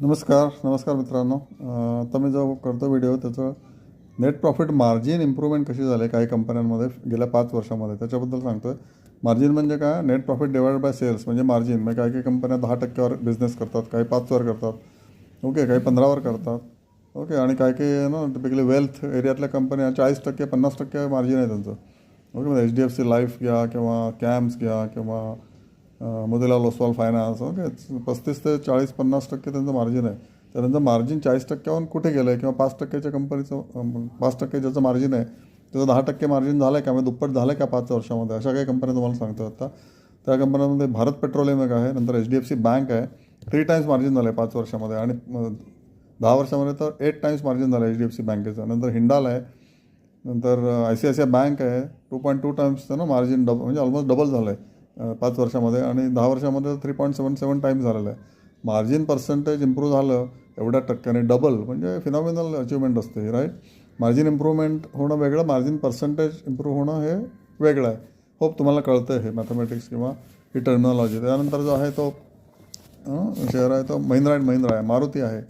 नमस्कार नमस्कार मित्रांनो. आता मी जो करतो व्हिडिओ त्याचं नेट प्रॉफिट मार्जिन इम्प्रूव्हमेंट कशी झाली काही कंपन्यांमध्ये गेल्या पाच वर्षामध्ये? त्याच्याबद्दल सांगतो आहे मार्जिन म्हणजे काय? Net profit divide by sales म्हणजे मार्जिन म्हणजे काही काही कंपन्या दहा टक्क्यावर बिझनेस करतात काही पाचवर करतात. ओके काही पंधरावर करतात. ओके आणि काही काही ना टिपिकली वेल्थ एरियातल्या कंपन्या चाळीस टक्के पन्नास टक्के मार्जिन आहे त्यांचं. ओके म्हणजे H D F C life घ्या किंवा कॅम्प्स घ्या किंवा um, Motilal Oswal finance okay पस्तीस ते चाळीस पन्नास टक्के त्यांचं मार्जिन आहे. तर त्यांचं मार्जिन चाळीस टक्क्याहून कुठे गेलं आहे किंवा पाच टक्क्याच्या कंपनीचं पाच टक्के ज्याचं मार्जिन आहे त्याचं दहा टक्के मार्जिन झालं आहे का? म्हणजे दुप्पट झालं आहे का पाच वर्षामध्ये? अशा काही कंपन्या तुम्हाला सांगतो आता. त्या कंपन्यांमध्ये भारत पेट्रोलियम एक आहे नंतर H D F C bank आहे थ्री टाईम्स मार्जिन झालं आहे पाच वर्षामध्ये. आणि दहा वर्षामध्ये तर एट टाईम्स मार्जिन झालं एच डी एफ सी बँकेचं नंतर हिंडाल आहे नंतर I C I C I bank आहे टू पॉईंट टू टाईम्सचं ना मार्जिन डब म्हणजे ऑलमोस्ट डबल झालं आहे पाच वर्षामध्ये आणि दहा वर्षामध्ये three point seven seven time झालेलं आहे. मार्जिन पर्सेंटेज इम्प्रूव्ह झालं एवढ्या टक्क्याने डबल म्हणजे फिनॉमिनल अचिव्हमेंट असते राईट मार्जिन इम्प्रूव्हमेंट होणं वेगळं मार्जिन पर्सेंटेज इम्प्रूव्ह होणं हे वेगळं आहे. होप तुम्हाला कळतं हे मॅथमॅटिक्स किंवा ही टर्मिनॉलॉजी त्यानंतर जो आहे तो शेअर आहे तो महिंद्रा अँड महिंद्रा आहे मारुती आहे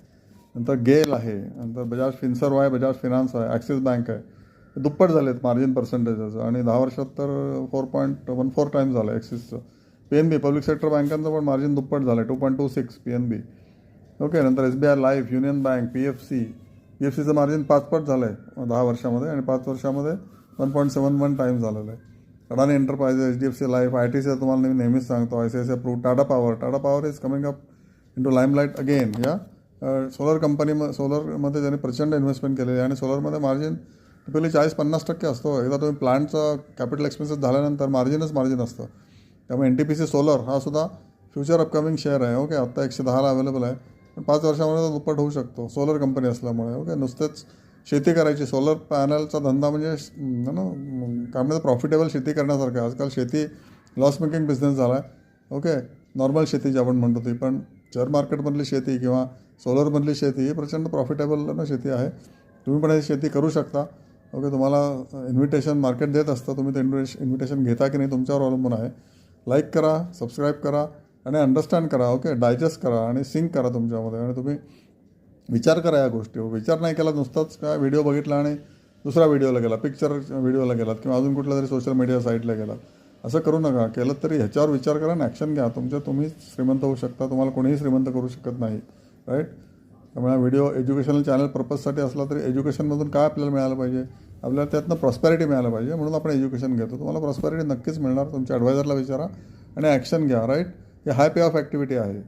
नंतर गेल आहे नंतर बजाज फिन्सर्व आहे बजाज फिनान्स आहे ॲक्सिस बँक आहे. दुप्पट झालेत मार्जिन पर्सेंटेजचं आणि दहा वर्षात तर four point one four time झालं ॲक्सिसचं P N B public sector बँकांचं पण मार्जिन दुप्पट झालं आहे two point two six P N B okay नंतर S B I life union bank P F C P F सीचं मार्जिन पाचपट झालं आहे दहा वर्षामध्ये आणि पाच वर्षामध्ये one point seven one time झालेलं आहे. Adani enterprises H D F C life I T C तुम्हाला मी नेहमीच सांगतो. I C I C Pru Tata power Tata power is coming up into limelight again या सोलर कंपनी सोलरमध्ये त्यांनी प्रचंड इन्व्हेस्टमेंट केलेली आहे आणि सोलरमध्ये मार्जिन टिपिकली चाळीस पन्नास टक्के असतो. एकदा तुम्ही प्लांटचा कॅपिटल एक्सपेन्सेस झाल्यानंतर मार्जिनच मार्जिन असतं. त्यामुळे N T P C solar हा सुद्धा फ्युचर अपकमिंग शेअर आहे. ओके आत्ता एकशे दहाला अवेलेबल आहे. पण पाच वर्षामध्ये तो दुप्पट होऊ शकतो. सोलर कंपनी असल्यामुळे. ओके नुसतेच शेती करायची. सोलर पॅनलचा धंदा म्हणजे ना काय म्हणतात प्रॉफिटेबल शेती करण्यासारखं आहे. आजकाल शेती लॉस मेकिंग बिझनेस झाला आहे ओके नॉर्मल शेती जी आपण म्हणतो ती. पण शेअर मार्केटमधली शेती किंवा सोलरमधली शेती ही प्रचंड प्रॉफिटेबल ना शेती आहे. तुम्ही पण ही शेती करू शकता. ओके तुम्हाला इन्व्हिटेशन मार्केट देत असतं तुम्ही ते इन्व्हिटेश इन्व्हिटेशन घेता की नाही तुमच्यावर अवलंबून आहे. लाईक करा सबस्क्राईब करा आणि अंडरस्टँड करा ओके? डायजेस्ट करा आणि सिंक करा तुमच्यामध्ये आणि तुम्ही विचार करा या गोष्टीवर विचार नाही केला नुसताच काय व्हिडिओ बघितला आणि दुसरा व्हिडिओला गेला पिक्चर व्हिडिओला गेलात किंवा अजून कुठल्या तरी सोशल मीडिया साईटला गेलात. असं करू नका. केलं तरी ह्याच्यावर विचार करा आणि ॲक्शन घ्या. तुमच्या तुम्ही श्रीमंत होऊ शकता. तुम्हाला कोणीही श्रीमंत करू शकत नाही. राईट त्यामुळे हा व्हिडिओ एज्युकेशनल चॅनल पर्पजसाठी असला तरी एज्युकेशनमधून काय आपल्याला मिळालं पाहिजे? आपल्याला त्यातनं प्रॉस्पॅरिटी मिळायला पाहिजे. म्हणून आपण एज्युकेशन घेतो. तुम्हाला प्रॉस्पॅरिटी नक्कीच मिळणार. तुमच्या ॲडवायझरला विचारा आणि ॲक्शन घ्या राईट हे हाय पे ऑफ ॲक्टिव्हिटी आहे.